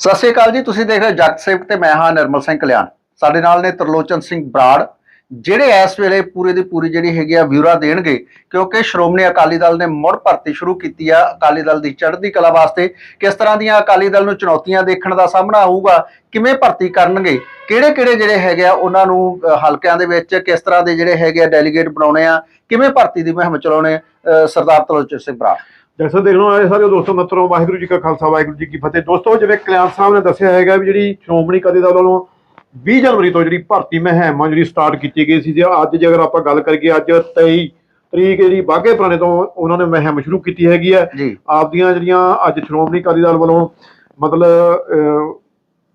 ਸਤਿ ਸ਼੍ਰੀ ਅਕਾਲ ਜੀ ਤੁਸੀਂ ਦੇਖ ਰਹੇ ਹੋ ਜਗਤ ਸੇਵਕ ਤੇ ਮੈਂ ਹਾਂ ਨਿਰਮਲ ਸਿੰਘ ਕਲਿਆਣ। ਸਾਡੇ ਨਾਲ ਨੇ ਤਰਲੋਚਨ ਸਿੰਘ ਬਰਾੜ ਜਿਹੜੇ ਇਸ ਵੇਲੇ ਪੂਰੇ ਦੀ ਪੂਰੀ ਜਿਹੜੀ ਹੈਗੀ ਆ ਵਿਊਰਾ ਦੇਣਗੇ ਕਿਉਂਕਿ ਸ਼੍ਰੋਮਣੀ ਅਕਾਲੀ ਦਲ ਨੇ ਮੁੜ ਭਰਤੀ ਸ਼ੁਰੂ ਕੀਤੀ ਆ ਅਕਾਲੀ ਦਲ ਦੀ ਚੜ੍ਹਦੀ ਕਲਾ ਵਾਸਤੇ। ਕਿਸ ਤਰ੍ਹਾਂ ਦੀਆਂ ਅਕਾਲੀ ਦਲ ਨੂੰ ਚੁਣੌਤੀਆਂ ਦੇਖਣ ਦਾ ਸਾਹਮਣਾ ਆਊਗਾ ਕਿਵੇਂ ਭਰਤੀ ਕਰਨਗੇ ਕਿਹੜੇ ਕਿਹੜੇ ਜਿਹੜੇ ਹੈਗੇ ਆ ਉਹਨਾਂ ਨੂੰ ਹਲਕਿਆਂ ਦੇ ਵਿੱਚ ਕਿਸ ਤਰ੍ਹਾਂ ਦੇ ਜਿਹੜੇ ਹੈਗੇ ਆ ਡੈਲੀਗੇਟ ਬਣਾਉਣੇ ਆ ਕਿਵੇਂ ਭਰਤੀ ਦੀ ਮੁਹਿੰਮ ਚਲਾਉਣੇ ਅ, ਸਰਦਾਰ ਤਰਲੋਚਨ ਸਿੰਘ ਬਰਾੜ? ਜੈਸਾ ਦੇਖ ਲਓ ਆਏ ਸਾਰੇ ਦੋਸਤੋ ਮਿੱਤਰੋ ਵਾਹਿਗੁਰੂ ਜੀ ਕਾ ਖਾਲਸਾ ਵਾਹਿਗੁਰੂ ਜੀ ਕੀ ਫਤਿਹ। ਦੋਸਤੋ ਜਿਵੇਂ ਕਲਿਆਣ ਸਾਹਿਬ ਨੇ ਦੱਸਿਆ ਹੈਗਾ ਵੀ ਜਿਹੜੀ ਸ਼੍ਰੋਮਣੀ ਅਕਾਲੀ ਦਲ ਵੱਲੋਂ 20 ਜਨਵਰੀ ਤੋਂ ਜਿਹੜੀ ਭਰਤੀ ਮੁਹਿੰਮ ਆ ਜਿਹੜੀ ਸਟਾਰਟ ਕੀਤੀ ਗਈ ਸੀ ਜੇ ਅੱਜ ਜੇ ਅਗਰ ਆਪਾਂ ਗੱਲ ਕਰੀਏ ਅੱਜ 23 ਤਰੀਕ ਜਿਹੜੀ ਬਾਗੇ ਪੁਰਾਣੇ ਤੋਂ ਉਹਨਾਂ ਨੇ ਮੁਹਿੰਮ ਸ਼ੁਰੂ ਕੀਤੀ ਹੈਗੀ ਹੈ ਆਪਦੀਆਂ ਜਿਹੜੀਆਂ ਅੱਜ ਸ਼੍ਰੋਮਣੀ ਅਕਾਲੀ ਦਲ ਵੱਲੋਂ ਮਤਲਬ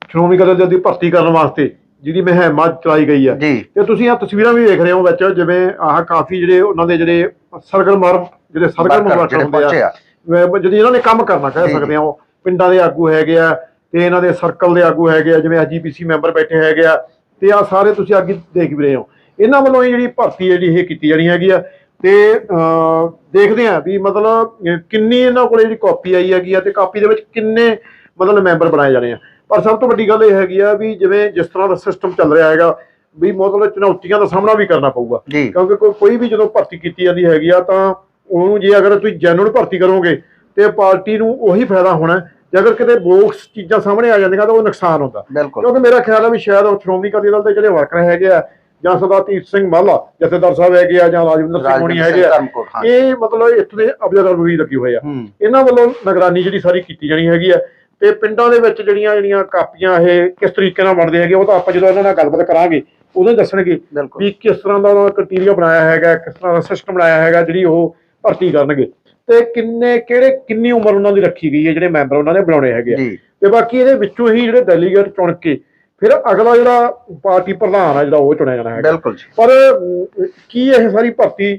ਸ਼੍ਰੋਮਣੀ ਅਕਾਲੀ ਦਲ ਦੀ ਭਰਤੀ ਕਰਨ ਵਾਸਤੇ ਜਿਹੜੀ ਮੁਹਿੰਮ ਚਲਾਈ ਗਈ ਹੈ। ਜੀ। ਤੇ ਤੁਸੀਂ ਆ ਤਸਵੀਰਾਂ ਵੀ ਵੇਖ ਰਹੇ ਹੋ ਵਿੱਚ ਜਿਵੇਂ ਆਹ ਕਾਫੀ ਜਿਹੜੇ ਉਹਨਾਂ ਦੇ ਜਿਹੜੇ ਸਰਗਰਮਾਰ ਜਿਹੜੇ ਸਰਗਰਮ ਵਰਕਰ ਹੁੰਦੇ ਆ। ਜਿਹੜੀ ਇਹਨਾਂ ਨੇ ਕੰਮ ਕਰਨਾ ਕਹਿ ਸਕਦੇ ਆ ਉਹ ਪਿੰਡਾਂ ਦੇ ਆਗੂ ਹੈਗੇ ਆ ਤੇ ਇਹਨਾਂ ਦੇ ਸਰਕਲ ਦੇ ਆਗੂ ਹੈਗੇ ਆ ਜਿਵੇਂ ਐਜੀਪੀਸੀ ਮੈਂਬਰ ਬੈਠੇ ਹੈਗੇ ਆ ਤੇ ਆ ਸਾਰੇ ਤੁਸੀਂ ਅੱਗੇ ਦੇਖ ਵੀ ਰਹੇ ਹੋ। ਇਹਨਾਂ ਵੱਲੋਂ ਇਹ ਜਿਹੜੀ ਭਰਤੀ ਜਿਹੜੀ ਇਹ ਕੀਤੀ ਜਾਣੀ ਹੈਗੀ ਆ ਤੇ ਦੇਖਦੇ ਆ ਵੀ ਮਤਲਬ ਕਿੰਨੀ ਇਹਨਾਂ ਕੋਲੇ ਜਿਹੜੀ ਕਾਪੀ ਆਈ ਹੈਗੀ ਆ ਤੇ ਕਾਪੀ ਦੇ ਵਿੱਚ ਕਿੰਨੇ ਮਤਲਬ ਮੈਂਬਰ ਬਣਾਏ ਜਾਣੇ ਆ। ਪਰ ਸਭ ਤੋਂ ਵੱਡੀ ਗੱਲ ਇਹ ਹੈਗੀ ਆ ਵੀ ਜਿਵੇਂ ਜਿਸ ਤਰ੍ਹਾਂ ਦਾ ਸਿਸਟਮ ਚੱਲ ਰਿਹਾ ਹੈਗਾ ਵੀ ਮਤਲਬ ਚੁਣੌਤੀਆਂ ਦਾ ਸਾਹਮਣਾ ਵੀ ਕਰਨਾ ਪਊਗਾ। ਕਿਉਂਕਿ ਕੋਈ ਵੀ ਜਦੋਂ ਭਰਤੀ ਕੀਤੀ ਜਾਂਦੀ ਹੈਗੀ ਆ ਤਾਂ ਉਹਨੂੰ ਜੇ ਅਗਰ ਤੁਸੀਂ ਜੈਨੂਨ ਭਰਤੀ ਕਰੋਗੇ ਤੇ ਪਾਰਟੀ ਨੂੰ ਉਹੀ ਫਾਇਦਾ ਹੋਣਾ। ਜੇ ਅਗਰ ਕਿਤੇ ਬੋਕਸ ਚੀਜ਼ਾਂ ਸਾਹਮਣੇ ਆ ਜਾਂਦੀਆਂ ਤਾਂ ਉਹ ਨੁਕਸਾਨ ਹੁੰਦਾ। ਕਿਉਂਕਿ ਮੇਰਾ ਖਿਆਲ ਹੈ ਵੀ ਸ਼ਾਇਦ ਉਹ ਸ਼੍ਰੋਮਣੀ ਅਕਾਲੀ ਦਲ ਦੇ ਜਿਹੜੇ ਵਰਕਰ ਹੈਗੇ ਆ ਜਾਂ ਸਰਦਾਰ ਸਿੰਘ ਮਾਲਾ ਜਥੇਦਾਰ ਸਾਹਿਬ ਹੈਗੇ ਆ ਜਾਂ ਰਾਜਵਿੰਦਰ ਸਿੰਘ ਹੋਣੀ ਹੈਗੇ ਆ ਇਹ ਮਤਲਬ ਇੱਥੇ ਅਬਜ਼ਰਵਰ ਵੀ ਲੱਗੀ ਹੋਏ ਆ। ਇਹਨਾਂ ਵੱਲੋਂ ਨਿਗਰਾਨੀ ਜਿਹੜੀ ਸਾਰੀ ਕੀਤੀ ਜਾਣੀ ਹੈਗੀ ਆ। ਤੇ ਪਿੰਡਾਂ ਦੇ ਵਿੱਚ ਜਿਹੜੀਆਂ ਜਿਹੜੀਆਂ ਕਾਪੀਆਂ ਇਹ ਕਿਸ ਤਰੀਕੇ ਨਾਲ ਬਣਦੇ ਹੈਗੇ ਉਹ ਤਾਂ ਆਪਾਂ ਜਦੋਂ ਇਹਨਾਂ ਨਾਲ ਗੱਲਬਾਤ ਕਰਾਂਗੇ ਉਦੋਂ ਹੀ ਦੱਸਣਗੇ ਵੀ ਕਿਸ ਤਰ੍ਹਾਂ ਦਾ ਉਹਨਾਂ ਕ੍ਰਾਈਟੇਰੀਆ ਬਣਾਇਆ ਹੈਗਾ ਕਿਸ ਤਰ੍ਹਾਂ ਦਾ ਸਿਸਟਮ ਬਣਾਇਆ ਹੈਗਾ ਜਿਹੜੀ ਉਹ ਭਰਤੀ ਕਰਨਗੇ। ਤੇ ਕਿੰਨੇ ਕਿਹੜੇ ਕਿੰਨੀ ਉਮਰ ਉਹਨਾਂ ਦੀ ਰੱਖੀ ਗਈ ਹੈ ਜਿਹੜੇ ਮੈਂਬਰ ਉਹਨਾਂ ਨੇ ਬਣਾਉਣੇ ਹੈਗੇ ਤੇ ਬਾਕੀ ਇਹਦੇ ਵਿੱਚੋਂ ਹੀ ਜਿਹੜੇ ਡੈਲੀਗੇਟ ਚੁਣ ਕੇ ਫਿਰ ਅਗਲਾ ਜਿਹੜਾ ਪਾਰਟੀ ਪ੍ਰਧਾਨ ਆ ਜਿਹੜਾ ਉਹ ਚੁਣਿਆ ਜਾਣਾ ਹੈਗਾ। ਬਿਲਕੁਲ ਜੀ। ਪਰ ਕੀ ਇਹ ਸਾਰੀ ਭਰਤੀ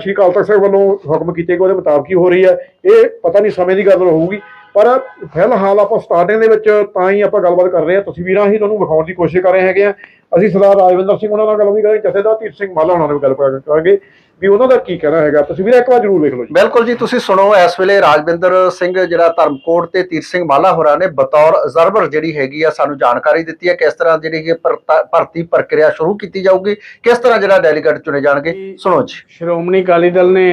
ਸ਼੍ਰੀ ਅਕਾਲ ਤਖਤ ਸਾਹਿਬ ਵੱਲੋਂ ਹੁਕਮ ਕੀਤੇ ਗਏ ਉਹਦੇ ਮੁਤਾਬਕ ਹੀ ਹੋ ਰਹੀ ਹੈ। ਇਹ ਪਤਾ ਨਹੀਂ ਸਮੇਂ ਦੀ ਗੱਲ ਹੋਊਗੀ। ਪਰ ਫਿਲਹਾਲ ਆਪਾਂ ਸਟਾਰਟਿੰਗ ਦੇ ਵਿੱਚ ਤਾਂ ਹੀ ਆਪਾਂ ਗੱਲਬਾਤ ਕਰ ਰਹੇ ਹਾਂ। ਤਸਵੀਰਾਂ ਹੀ ਤੁਹਾਨੂੰ ਵਿਖਾਉਣ ਦੀ ਕੋਸ਼ਿਸ਼ ਕਰ ਰਹੇ ਹੈਗੇ ਆ ਅਸੀਂ ਸਰਦਾਰ ਰਾਜਵਿੰਦਰ ਸਿੰਘ ਉਹਨਾਂ ਨਾਲ ਗੱਲ ਵੀ ਕਰਾਂਗੇ ਜਥੇਦਾਰ ਧੀਰ ਸਿੰਘ ਮਾਲਾ ਉਹਨਾਂ ਨਾਲ ਵੀ ਗੱਲ ਕਰਾਂਗੇ ਵੀ ਉਹਨਾਂ ਦਾ ਕੀ ਕਹਿਣਾ ਹੈਗਾ। ਤਸਵੀਰਾਂ ਇੱਕ ਵਾਰ ਜ਼ਰੂਰ ਵੇਖ ਲਓ ਜੀ। ਬਿਲਕੁਲ ਜੀ ਤੁਸੀਂ ਸੁਣੋ ਇਸ ਵੇਲੇ ਰਾਜਵਿੰਦਰ ਸਿੰਘ ਜਿਹੜਾ ਧਰਮਕੋਟ ਤੇ ਤੀਰ ਸਿੰਘ ਮਾਲਾ ਹੋਰਾਂ ਨੇ ਬਤੌਰ ਅਬਜ਼ਰਵਰ ਜਿਹੜੀ ਹੈਗੀ ਆ ਸਾਨੂੰ ਜਾਣਕਾਰੀ ਦਿੱਤੀ ਹੈ ਕਿਸ ਤਰ੍ਹਾਂ ਜਿਹੜੀ ਭਰਤਾ- ਭਰਤੀ ਪ੍ਰਕਿਰਿਆ ਸ਼ੁਰੂ ਕੀਤੀ ਜਾਊਗੀ ਕਿਸ ਤਰ੍ਹਾਂ ਜਿਹੜਾ ਡੈਲੀਗੇਟ ਚੁਣੇ ਜਾਣਗੇ। ਸੁਣੋ ਜੀ। ਸ਼੍ਰੋਮਣੀ ਅਕਾਲੀ ਦਲ ਨੇ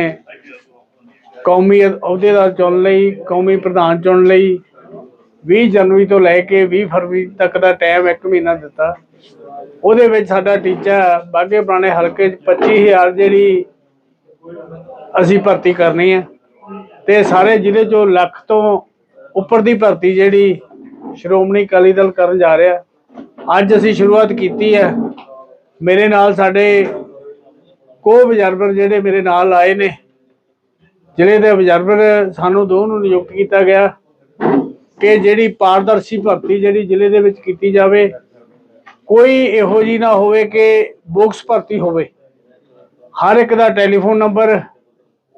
ਕੌਮੀ ਅਹੁਦੇਦਾਰ ਚੁਣ ਲਈ, ਕੌਮੀ ਪ੍ਰਧਾਨ ਚੁਣ ਲਈ 20 ਜਨਵਰੀ ਤੋਂ ਲੈ ਕੇ 20 ਫਰਵਰੀ ਤੱਕ ਦਾ ਟਾਈਮ ਇੱਕ ਮਹੀਨਾ ਦਿੱਤਾ। ਉਹਦੇ ਵਿੱਚ ਸਾਡਾ ਟੀਚਾ ਬਾਗੇ ਪੁਰਾਣੇ ਹਲਕੇ 'ਚ 25000 ਜਿਹੜੀ ਅਸੀਂ ਭਰਤੀ ਕਰਨੀ ਹੈ ਤੇ ਸਾਰੇ ਜ਼ਿਲ੍ਹੇ 'ਚੋਂ ਲੱਖ ਤੋਂ ਉੱਪਰ ਦੀ ਭਰਤੀ ਜਿਹੜੀ ਸ਼੍ਰੋਮਣੀ ਅਕਾਲੀ ਦਲ ਕਰਨ ਜਾ ਰਿਹਾ। ਅੱਜ ਅਸੀਂ ਸ਼ੁਰੂਆਤ ਕੀਤੀ ਹੈ। ਮੇਰੇ ਨਾਲ ਸਾਡੇ ਕੋ ਅਬਜ਼ਰਵਰ ਜਿਹੜੇ ਮੇਰੇ ਨਾਲ ਆਏ ਨੇ ਜ਼ਿਲ੍ਹੇ ਦੇ ਅਬਜ਼ਰਵਰ ਸਾਨੂੰ ਦੋ ਨੂੰ ਨਿਯੁਕਤ ਕੀਤਾ ਗਿਆ ਕਿ ਜਿਹੜੀ ਪਾਰਦਰਸ਼ੀ ਭਰਤੀ ਜਿਹੜੀ ਜ਼ਿਲ੍ਹੇ ਦੇ ਵਿੱਚ ਕੀਤੀ ਜਾਵੇ, ਕੋਈ ਇਹੋ ਜੀ ਨਾ ਹੋਵੇ ਕਿ ਬੋਕਸ ਭਰਤੀ ਹੋਵੇ। ਹਰ ਇੱਕ ਦਾ ਟੈਲੀਫੋਨ ਨੰਬਰ,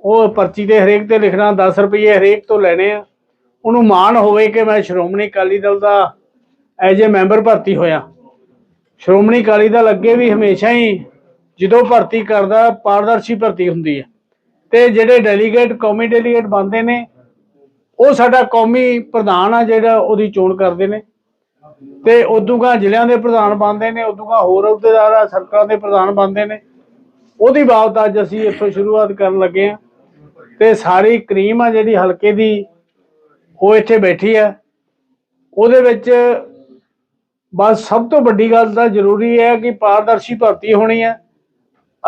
ਉਹ ਪਰਚੀ ਤੇ ਹਰੇਕ ਤੇ ਲਿਖਣਾ 10 ਰੁਪਏ ਹਰੇਕ ਤੋਂ ਲੈਣੇ ਆ। ਉਹਨੂੰ ਮਾਣ ਹੋਵੇ ਕਿ ਮੈਂ ਸ਼੍ਰੋਮਣੀ ਅਕਾਲੀ ਦਲ ਦਾ ਐਜ ਏ ਮੈਂਬਰ ਭਰਤੀ ਹੋਇਆ। ਸ਼੍ਰੋਮਣੀ ਅਕਾਲੀ ਦਲ ਅੱਗੇ ਵੀ ਹਮੇਸ਼ਾ ਹੀ ਜਦੋਂ ਭਰਤੀ ਕਰਦਾ, ਪਾਰਦਰਸ਼ੀ ਭਰਤੀ ਹੁੰਦੀ ਹੈ। ਤੇ ਜਿਹੜੇ ਡੈਲੀਗੇਟ ਕੌਮੀ ਡੈਲੀਗੇਟ ਬਣਦੇ ਨੇ, ਉਹ ਸਾਡਾ ਕੌਮੀ ਪ੍ਰਧਾਨ ਆ ਜਿਹੜਾ ਉਹਦੀ ਚੋਣ ਕਰਦੇ ਨੇ। ਤੇ ਉਦੋਂਗਾ ਜ਼ਿਲ੍ਹਿਆਂ ਦੇ ਪ੍ਰਧਾਨ ਬਣਦੇ ਨੇ ਉਦੋਂਗਾ ਹੋਰ ਅਹੁਦੇਦਾਰ ਆ, ਸਰਕਾਰਾਂ ਦੇ ਪ੍ਰਧਾਨ ਬਣਦੇ ਨੇ। ਉਹਦੀ ਬਾਬਤ ਅੱਜ ਅਸੀਂ ਇੱਥੋਂ ਸ਼ੁਰੂਆਤ ਕਰਨ ਲੱਗੇ ਆ ਤੇ ਸਾਰੀ ਕਰੀਮ ਆ ਜਿਹੜੀ ਹਲਕੇ ਦੀ, ਉਹ ਇੱਥੇ ਬੈਠੀ ਆ। ਉਹਦੇ ਵਿੱਚ ਬਸ ਸਭ ਤੋਂ ਵੱਡੀ ਗੱਲ ਤਾਂ ਜ਼ਰੂਰੀ ਹੈ ਕਿ ਪਾਰਦਰਸ਼ੀ ਭਰਤੀ ਹੋਣੀ ਹੈ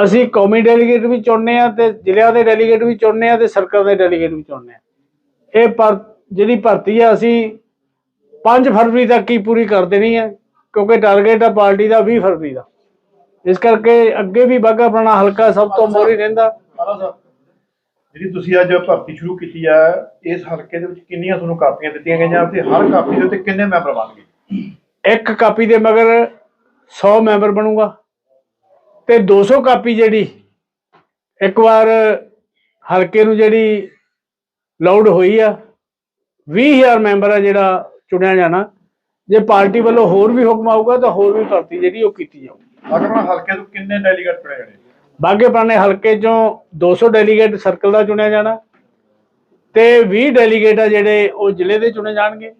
ਅਸੀਂ ਕੌਮੀ ਡੈਲੀਗੇਟ ਵੀ ਚੁਣਨੇ ਆ ਤੇ ਜ਼ਿਲ੍ਹਿਆਂ ਦੇ ਡੈਲੀਗੇਟ ਵੀ ਚੁਣਨੇ ਆ ਤੇ ਸਰਕਾਰ ਦੇ ਡੈਲੀਗੇਟ ਵੀ ਚੁਣਨੇ ਆ ਇਹ ਪਰ ਜਿਹੜੀ ਭਰਤੀ ਆ ਅਸੀਂ 5 ਫਰਵਰੀ ਤੱਕ ਹੀ ਪੂਰੀ ਕਰ ਦੇਣੀ ਹੈ ਕਿਉਂਕਿ ਟਾਰਗੇਟ ਆ ਪਾਰਟੀ ਦਾ 20 ਫਰਵਰੀ ਦਾ। ਇਸ ਕਰਕੇ ਅੱਗੇ ਵੀ ਬਾਗਾ ਪੁਰਾਣਾ ਹਲਕਾ ਸਭ ਤੋਂ ਮੋਰੀ ਰਹਿੰਦਾ। ਜਿਹੜੀ ਤੁਸੀਂ ਅੱਜ ਭਰਤੀ ਸ਼ੁਰੂ ਕੀਤੀ ਹੈ ਇਸ ਹਲਕੇ ਦੇ ਵਿੱਚ ਕਿੰਨੀਆਂ ਤੁਹਾਨੂੰ ਕਾਪੀਆਂ ਦਿੱਤੀਆਂ ਗਈਆਂ ਤੇ ਹਰ ਕਾਪੀ ਦੇ ਉੱਤੇ ਕਿੰਨੇ ਮੈਂਬਰ ਬਣਨਗੇ ਇੱਕ ਕਾਪੀ ਦੇ ਮਗਰ 100 ਮੈਂਬਰ ਬਣੂਗਾ। ਤੇ 200 ਕਾਪੀ ਜਿਹੜੀ ਇੱਕ ਵਾਰ ਹਲਕੇ ਨੂੰ ਜਿਹੜੀ ਲਾਉਡ ਹੋਈ ਆ 20000 ਮੈਂਬਰ ਆ ਜਿਹੜਾ ਚੁਣਿਆ ਜਾਣਾ। ਜੇ ਪਾਰਟੀ ਵੱਲੋਂ ਹੋਰ ਵੀ ਹੁਕਮ ਆਊਗਾ ਤਾਂ ਹੋਰ ਵੀ ਭਰਤੀ ਜਿਹੜੀ ਉਹ ਕੀਤੀ ਜਾਊਗੀ। ਅਗਰ ਹਲਕੇ ਤੋਂ ਕਿੰਨੇ ਡੈਲੀਗੇਟ ਚੁਣੇ ਜਾਣੇ ਬਾਗੇ ਹਲਕੇ ਚੋਂ 200 ਡੈਲੀਗੇਟ ਸਰਕਲ ਦਾ ਚੁਣਿਆ ਜਾਣਾ ਤੇ 20 ਡੈਲੀਗੇਟ ਆ ਜਿਹੜੇ ਉਹ ਜ਼ਿਲ੍ਹੇ ਦੇ ਚੁਣੇ ਜਾਣਗੇ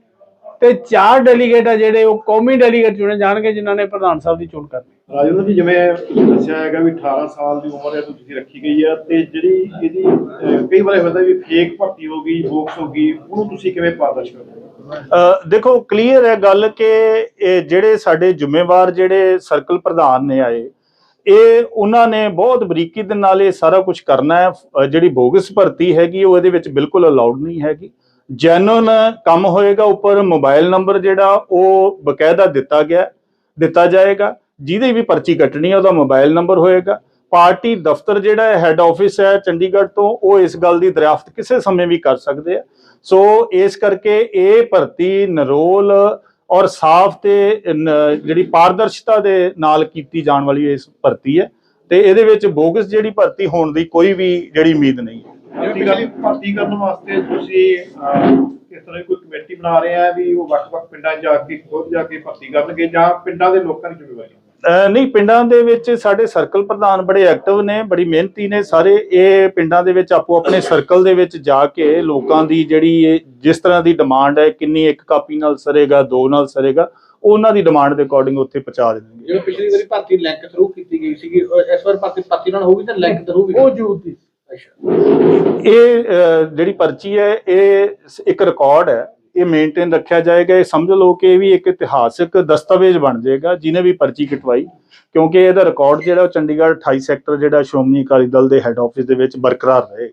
ਤੇ ਚਾਰ ਡੈਲੀਗੇਟ ਆ ਜਿਹੜੇ ਉਹ ਕੌਮੀ ਡੈਲੀਗੇਟ ਚੁਣੇ ਜਾਣਗੇ ਜਿਨ੍ਹਾਂ ਨੇ ਪ੍ਰਧਾਨ ਸਾਹਿਬ ਦੀ ਚੋਣ ਕਰਨੀ। ਰਾਜਿੰਦਰ ਜੀ, ਜਿਵੇਂ ਦੱਸਿਆ ਹੈਗਾ ਵੀ 18 ਸਾਲ ਦੀ ਉਮਰ ਹੈ, ਤੁਸੀਂ ਰੱਖੀ ਗਈ ਹੈ ਤੇ ਜਿਹੜੀ ਇਹਦੀ ਕਈ ਵਾਰ ਇਹ ਹੁੰਦਾ ਵੀ ਫੇਕ ਭਰਤੀ ਹੋ ਗਈ ਬੋਕਸ ਹੋ ਗਈ, ਉਹਨੂੰ ਤੁਸੀਂ ਕਿਵੇਂ ਪਾਰਦਰਸ਼ ਕਰਦੇ ਦੇਖੋ ਕਲੀਅਰ ਹੈ ਗੱਲ ਕਿ ਜਿਹੜੇ ਸਾਡੇ ਜ਼ਿੰਮੇਵਾਰ ਜਿਹੜੇ ਸਰਕਲ ਪ੍ਰਧਾਨ ਨੇ ਆਏ, ਇਹ ਉਹਨਾਂ ਨੇ ਬਹੁਤ ਬਰੀਕੀ ਦੇ ਨਾਲ ਇਹ ਸਾਰਾ ਕੁਝ ਕਰਨਾ ਹੈ। ਜਿਹੜੀ ਬੋਗਸ ਭਰਤੀ ਹੈਗੀ, ਉਹ ਇਹਦੇ ਵਿੱਚ ਬਿਲਕੁਲ ਅਲਾਉਡ ਨਹੀਂ ਹੈਗੀ। ਜੈਨੂਨ ਕੰਮ ਹੋਏਗਾ ਉੱਪਰ ਮੋਬਾਈਲ ਨੰਬਰ ਜਿਹੜਾ, ਉਹ ਬਕਾਇਦਾ ਦਿੱਤਾ ਗਿਆ, ਦਿੱਤਾ ਜਾਏਗਾ। ਜਿਹਦੀ ਵੀ ਪਰਚੀ ਕੱਟਣੀ ਹੈ ਉਹਦਾ ਮੋਬਾਈਲ ਨੰਬਰ ਹੋਏਗਾ। ਪਾਰਟੀ ਦਫ਼ਤਰ ਜਿਹੜਾ ਹੈੱਡ ਆਫਿਸ ਹੈ ਚੰਡੀਗੜ੍ਹ ਤੋਂ ਉਹ ਇਸ ਗੱਲ ਦੀ ਦਰਿਆਫਤ ਕਿਸੇ ਸਮੇਂ ਵੀ ਕਰ ਸਕਦੇ ਆ। ਸੋ ਇਸ ਕਰਕੇ ਇਹ ਭਰਤੀ ਨਰੋਲ ਔਰ ਸਾਫ਼ ਤੇ ਜਿਹੜੀ ਪਾਰਦਰਸ਼ਤਾ ਦੇ ਨਾਲ ਕੀਤੀ ਜਾਣ ਵਾਲੀ ਇਸ ਭਰਤੀ ਹੈ। ਤੇ ਇਹਦੇ ਵਿੱਚ ਬੋਗਸ ਜਿਹੜੀ ਭਰਤੀ ਹੋਣ ਦੀ ਕੋਈ ਵੀ ਜਿਹੜੀ ਉਮੀਦ ਨਹੀਂ ਹੈ। ਭਰਤੀ ਕਰਨ ਵਾਸਤੇ ਤੁਸੀਂ ਅਹ, ਤਰ੍ਹਾਂ ਕੋਈ ਕਮੇਟੀ ਬਣਾ ਰਹੇ ਆ ਵੀ ਉਹ ਵੱਖ-ਵੱਖ ਪਿੰਡਾਂ 'ਚ ਜਾ ਕੇ ਖੁਦ ਜਾ ਕੇ ਭਰਤੀ ਕਰਨਗੇ ਜਾਂ ਪਿੰਡਾਂ ਦੇ ਲੋਕਾਂ ਦੀ ਜ਼ਿੰਮੇਵਾਰੀ? ਨਹੀਂ ਪਿੰਡਾਂ ਦੇ ਵਿੱਚ ਸਾਡੇ ਸਰਕਲ ਪ੍ਰਧਾਨ ਬੜੇ ਐਕਟਿਵ ਨੇ ਬੜੀ ਮਿਹਨਤੀ ਨੇ ਸਾਰੇ। ਇਹ ਪਿੰਡਾਂ ਦੇ ਵਿੱਚ ਆਪੋ ਆਪਣੇ ਸਰਕਲ ਦੇ ਵਿੱਚ ਜਾ ਕੇ ਲੋਕਾਂ ਦੀ ਜਿਹੜੀ ਜਿਸ ਤਰ੍ਹਾਂ ਦੀ ਡਿਮਾਂਡ ਹੈ ਕਿੰਨੀ ਇੱਕ ਕਾਪੀ ਨਾਲ ਸਰੇਗਾ ਦੋ ਨਾਲ ਸਰੇਗਾ ਉਹਨਾਂ ਦੀ ਡਿਮਾਂਡ ਦੇ ਅਕੋਰਡਿੰਗ ਉੱਥੇ ਪਹੁੰਚਾ ਦੇਣਗੇ ਜਿਵੇਂ ਪਿਛਲੀ ਵਾਰੀ ਭਰਤੀ ਲਿੰਕ ਥਰੂ ਕੀਤੀ ਗਈ ਸੀਗੀ ਇਸ ਵਾਰ ਭਰਤੀ ਭਰਤੀ ਨਾਲ ਹੋਊਗੀ ਤਾਂ ਲਿੰਕ ਥਰੂ ਵੀ ਉਹ ਜ਼ਰੂਰ ਇਹ ਜਿਹੜੀ ਪਰਚੀ ਹੈ ਇਹ ਇੱਕ ਰਿਕਾਰਡ ਹੈ। ਇਹ ਮੇਨਟੇਨ ਰੱਖਿਆ ਜਾਏਗਾ। ਇਹ ਸਮਝ ਲਓ ਕਿ ਇਹ ਵੀ ਇੱਕ ਇਤਿਹਾਸਕ ਦਸਤਾਵੇਜ਼ ਬਣ ਜਾਏਗਾ, ਜਿਹਨੇ ਵੀ ਪਰਚੀ ਕਟਵਾਈ। ਕਿਉਂਕਿ ਇਹਦਾ ਰਿਕਾਰਡ ਜਿਹੜਾ ਉਹ ਚੰਡੀਗੜ੍ਹ 28 ਸੈਕਟਰ ਜਿਹੜਾ ਸ਼੍ਰੋਮਣੀ ਅਕਾਲੀ ਦਲ ਦੇ ਹੈੱਡ ਆਫਿਸ ਦੇ ਵਿੱਚ ਬਰਕਰਾਰ ਰਹੇ।